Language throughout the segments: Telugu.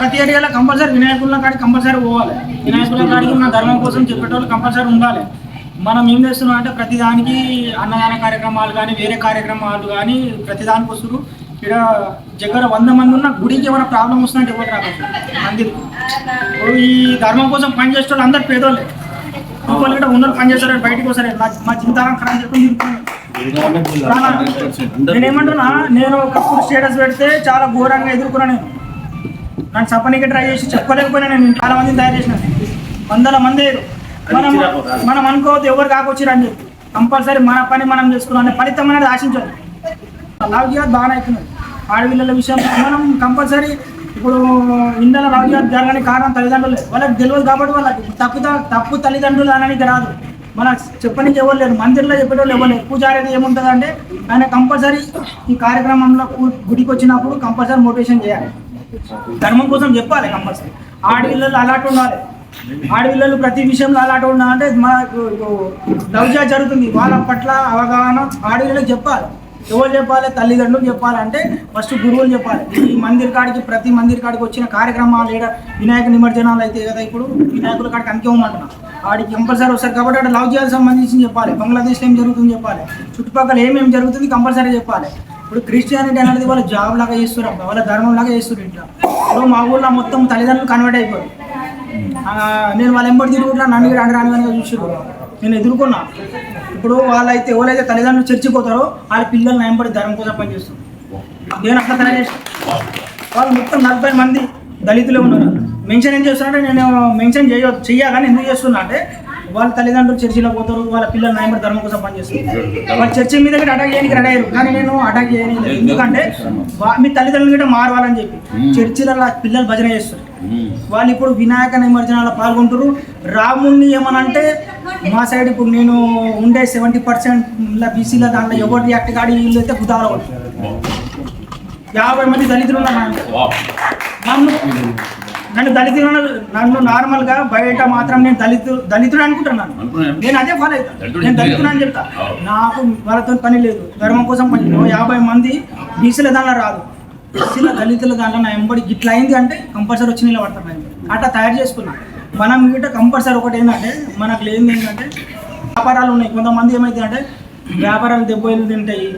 ప్రతి ఏరియాలో కంపల్సరీ వినాయకుల కాడికి కంపల్సరీ పోవాలి. వినాయకుల కాడికి మన ధర్మం కోసం చెప్పేటోళ్ళు కంపల్సరీ ఉండాలి. మనం ఏం చేస్తున్నాం అంటే ప్రతి దానికి అన్నదాన కార్యక్రమాలు కానీ వేరే కార్యక్రమాలు కానీ ప్రతి దానికి వస్తున్నారు ఇక్కడ దగ్గర వంద మంది ఉన్న గుడికి ఏమైనా ప్రాబ్లం వస్తుందంటే ఎవరు రావచ్చు మందికి. ఇప్పుడు ఈ ధర్మం కోసం పనిచేసే వాళ్ళు అందరు పేదోళ్ళే. వాళ్ళు కూడా ఉన్నోళ్ళు పని చేస్తారు బయటకు వస్తారు. మా చింతారం ఖరాబ్ చెప్పి నేను ఏమంటున్నా నేను ఒకప్పుడు స్టేటస్ పెడితే చాలా ఘోరంగా ఎదుర్కొన్నా నేను. నన్ను చెప్పనీకి ట్రై చేసి చెప్పలేకపోయినా నేను చాలా మందిని తయారు చేసిన. వందల మంది. మనం మనం అనుకోవద్దు ఎవరు కాకొచ్చిరు అని చెప్పి. కంపల్సరీ మన పని మనం చేసుకున్నాం అనే ఫలితం అనేది ఆశించాలి. లవ్ జిహాద్ బాగానే అవుతున్నది ఆడపిల్లల విషయం మనం కంపల్సరీ ఇప్పుడు ఇండల లవ్ జిహాద్ జరగని కారణం తల్లిదండ్రులే. వాళ్ళకి తెలియదు కాబట్టి వాళ్ళకి తప్పు తప్పు తల్లిదండ్రులు అనేది రాదు. మన చెప్పనికి ఎవరు లేరు. మందిర్లో చెప్పేటోళ్ళు ఎవరు లేరు. పూజారి అయితే ఏముంటుంది అంటే ఆయన కంపల్సరీ ఈ కార్యక్రమంలో గుడికి వచ్చినప్పుడు కంపల్సరీ మోటివేషన్ చేయాలి. ధర్మం కోసం చెప్పాలి కంపల్సరీ. ఆడపిల్లలు అలాంటి ఉండాలి. ఆడపిల్లలు ప్రతి విషయంలో అలాంటి ఉండాలి అంటే మనకు లవ్జా జరుగుతుంది. వాళ్ళ పట్ల అవగాహన ఆడపిల్లలకు చెప్పాలి. ఎవరు చెప్పాలి? తల్లిదండ్రులు చెప్పాలంటే ఫస్ట్ గురువులు చెప్పాలి. ఈ మందిర్ కాడికి ప్రతి మందిర్ కాడికి వచ్చిన కార్యక్రమాలు ఏడ వినాయక నిమజ్జనాలు అయితే కదా ఇప్పుడు? వినాయకుల కాడికి అంకే ఆడికి కంపల్సరీ వస్తారు కాబట్టి అక్కడ లవ్ చేయాలి సంబంధించి చెప్పాలి. బంగ్లాదేశ్లో ఏం జరుగుతుంది చెప్పాలి. చుట్టుపక్కల ఏమేమి జరుగుతుంది కంపల్సరీ చెప్పాలి. ఇప్పుడు క్రిస్టియానిటీ అనేది వాళ్ళ జాబ్ లాగా చేస్తారు అబ్బా వాళ్ళ ధర్మం లాగా చేస్తారు ఇంట్లో. ఇప్పుడు మా ఊళ్ళో మొత్తం తల్లిదండ్రులు కన్వర్ట్ అయిపోయారు. నేను వాళ్ళ ఎంబడి తిరుగుతున్నా నన్ను కూడా రాని రాని చూసారు నేను ఎదుర్కొన్నా. ఇప్పుడు వాళ్ళైతే ఎవరైతే తల్లిదండ్రులు చర్చిపోతారో వాళ్ళ పిల్లల్ని ఎంబడి ధర్మం కోసం పనిచేస్తారు నేను అట్లా తయారు చేస్తాను వాళ్ళు మొత్తం నలభై మంది దళితులే ఉన్నారు. మెన్షన్ ఏం చేస్తున్నారంటే నేను మెన్షన్ చేయ చెయ్యాలని ఎందుకు చేస్తున్నా అంటే వాళ్ళ తల్లిదండ్రులు చర్చిలో పోతారు వాళ్ళ పిల్లలు నైంబర్ ధర్మం కోసం పనిచేస్తారు వాళ్ళ చర్చి మీద కూడా అటాక్ చేయడానికి రెడీ అయ్యారు. కానీ నేను అటాక్ చేయలేదు ఎందుకంటే మీ తల్లిదండ్రులు కూడా మారవాలని చెప్పి. చర్చిలలో పిల్లలు భజన చేస్తారు. వాళ్ళు ఇప్పుడు వినాయక నిమజ్జనాల్లో పాల్గొంటారు రాముణ్ణి ఏమనంటే మా సైడ్ ఇప్పుడు నేను ఉండే సెవెంటీ పర్సెంట్ బీసీల దాంట్లో ఎవరు రియాక్ట్ కాడి వీళ్ళు అయితే కుదాలో యాభై మంది దళితులు ఉన్నారు. నన్ను నన్ను దళితులు నన్ను నార్మల్గా బయట మాత్రం నేను దళితు దళితుడు అనుకుంటున్నాను. నేను అదే ఫాలో అవుతాను నేను దళితుడు అని చెప్తా. నాకు వాళ్ళతో పని లేదు. ధర్మం కోసం పని లేదు. యాభై మంది బీసీల దానిలో రాదు. బీసీల దళితుల దాంట్లో నా ఎంబడి గిట్ల అయింది అంటే కంపల్సరీ వచ్చి నిలబడతాను. అట్లా తయారు చేసుకున్నా. మనం గిట్ట కంపల్సరీ ఒకటి ఏంటంటే మనకు లేనిది ఏంటంటే వ్యాపారాలు ఉన్నాయి. కొంతమంది ఏమైతే అంటే వ్యాపారాలు దెబ్బలు తింటాయి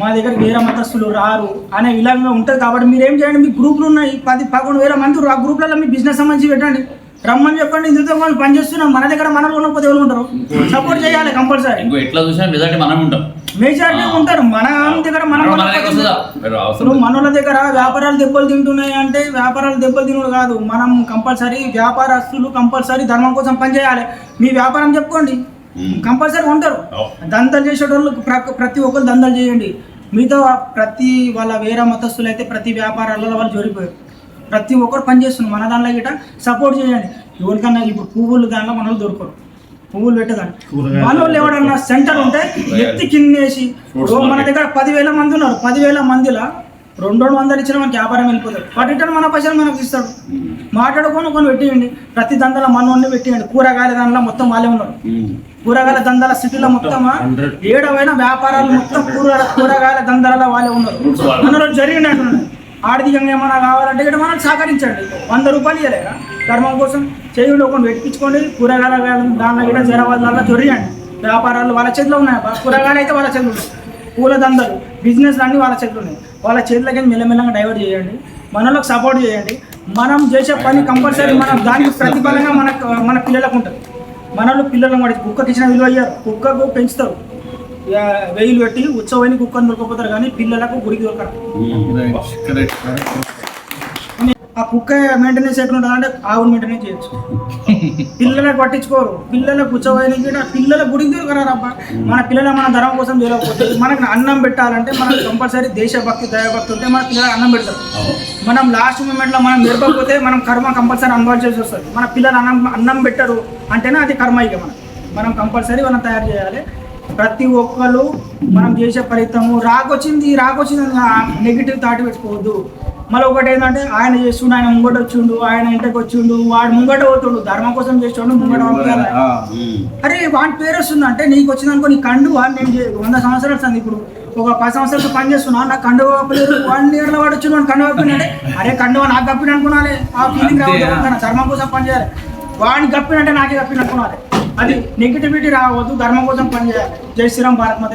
మా దగ్గర వేరే మతస్థులు రారు అనే విధంగా ఉంటుంది కాబట్టి మీరు ఏం చేయండి మీ గ్రూపులు ఉన్నాయి. పది పదకొండు వేల మంది. ఆ గ్రూప్లలో మీ బిజినెస్ సంబంధించి పెట్టండి. రమ్మని చెప్పండి ఇందుతో వాళ్ళు పని చేస్తున్నాం. మన దగ్గర మనలో ఉన్నప్పుడు ఎవరు ఉంటారు? సపోర్ట్ చేయాలి కంపల్సరీ ఇంకో ఎట్లా చూసినా మెజార్టీ మనం ఉంటాం. మెజారిటీ ఉంటారు. మన దగ్గర మన మన మనోళ్ళ దగ్గర వ్యాపారాలు దెబ్బలు తింటున్నాయి అంటే వ్యాపారాలు దెబ్బలు తినడు కాదు. మనం కంపల్సరీ వ్యాపారస్తులు కంపల్సరీ ధర్మం కోసం పనిచేయాలి మీ వ్యాపారం చెప్పుకోండి. కంపల్సరీ ఉంటారు. అవును. దందలు చేసేటోళ్ళు ప్ర- ప్రతి ఒక్కరు దందలు చేయండి. మీతో ప్రతి వాళ్ళ వేరే మతస్థులు అయితే ప్రతి వ్యాపారాలలో వాళ్ళు జోరిపోయారు ప్రతి ఒక్కరు పని చేస్తున్నారు. మన దానిలో గిట్ట సపోర్ట్ చేయండి. ఎవరికన్నా ఇప్పుడు పువ్వులు దానిలో మనల్ని దొరకరు పువ్వులు పెట్టదాన్ని మనోళ్ళు ఎవడన్నా సెంటర్ ఉంటే ఎత్తి కిందేసి మన దగ్గర పదివేల మంది ఉన్నారు. పదివేల మందిలో రెండు రెండు వందలు ఇచ్చిన మనకి వ్యాపారం వెళ్ళిపోతాడు వాటి మన పైసలు మనకు ఇస్తాడు మాట్లాడుకొని కొన్ని పెట్టేయండి. ప్రతి దందల మనోడిని పెట్టేయండి. కూరగాయల దానిలో మొత్తం వాళ్ళే ఉన్నారు. కూరగాయల దందాల సిటీలో మొత్తం ఏడవైన వ్యాపారాలు మొత్తం కూరగాయల కూరగాయల దందాల వాళ్ళే ఉన్నారు. అందులో జరిగినట్టున్నాయి ఆర్థికంగా ఏమైనా కావాలంటే ఇక్కడ మనం సహకరించండి. వంద రూపాయలు ఇవ్వలేరా ధర్మం కోసం చేయండి ఒకటి పెట్టించుకోండి. కూరగాయల దానిలో కూడా జరవాళ్ళ జొరియండి. వ్యాపారాలు వాళ్ళ చేతిలో ఉన్నాయి కూరగాయలు అయితే వాళ్ళ చేతిలో ఉన్నాయి. పూల దందలు బిజినెస్ అన్నీ వాళ్ళ చేతిలో ఉన్నాయి. వాళ్ళ చేతులకి మెల్లమెల్లగా డైవర్ట్ చేయండి. మనలోకి సపోర్ట్ చేయండి. మనం చేసే పని కంపల్సరీ మనం దానికి ప్రతిఫలంగా మన మన పిల్లలకు ఉంటుంది. మనలో పిల్లలు కూడా కుక్కకి ఇచ్చిన విలువ అయ్యారు కుక్కకు పెంచుతారు. వెయిలు పెట్టి ఉత్సవాన్ని కుక్కను దొరకపోతారు కానీ పిల్లలకు గురికి దొరకరు. ఆ కుక్క మెయింటెనెన్స్ ఎట్లుంటుంది అంటే ఆవును మెయింటెనెన్స్ చేయొచ్చు. పిల్లలకు పట్టించుకోరు. పిల్లలకు కూర్చోవాలి కూడా పిల్లల గుడికి దొరకరారు అబ్బా. మన పిల్లల మన ధర్మం కోసం చేయలేకపోతే మనకు అన్నం పెట్టాలంటే మనకు కంపల్సరీ దేశభక్తి దయభక్తి ఉంటే మన పిల్లలు అన్నం పెడతారు. మనం లాస్ట్ మూమెంట్లో మనం నేర్పకపోతే మనం కర్మ కంపల్సరీ అనుభవించాల్సి వస్తుంది. మన పిల్లలు అన్నం అన్నం పెట్టరు అంటేనే అది కర్మ ఇక మనం మనం కంపల్సరీ మనం తయారు చేయాలి. ప్రతి ఒక్కరు మనం చేసే ఫలితము రాకొచ్చింది రాకొచ్చింది నెగిటివ్ థాట్ పెట్టుకోవద్దు. మళ్ళీ ఒకటి ఏంటంటే ఆయన చేస్తుండు ఆయన ముంగట వచ్చిండు ఆయన ఇంటికి వచ్చిండు వాడు ముంగట పోతుండు ధర్మం కోసం చేస్తుండు ముంగట అరే వాడి పేరు వస్తుంది అంటే నీకు వచ్చింది అనుకో నీ కండు వాడు నేను వంద సంవత్సరాలు వస్తుంది ఇప్పుడు. ఒక పది సంవత్సరాలు పని చేస్తున్నా నాకు కండువ కప్పలేదు వన్ ఇయర్లో వాడు వచ్చి వాడు కండువ కప్పినంటే అరే కండువ నాకు కప్పిన అనుకున్నాలి. ఆ ఫీలింగ్ రావద్దు ధర్మం కోసం పని చేయాలి. వాడిని కప్పినంటే నాకే కప్పిన అనుకున్నాలి. అది నెగిటివిటీ రావద్దు ధర్మం కోసం పని చేయాలి. జై శ్రీరామ్ భారత్ మాత.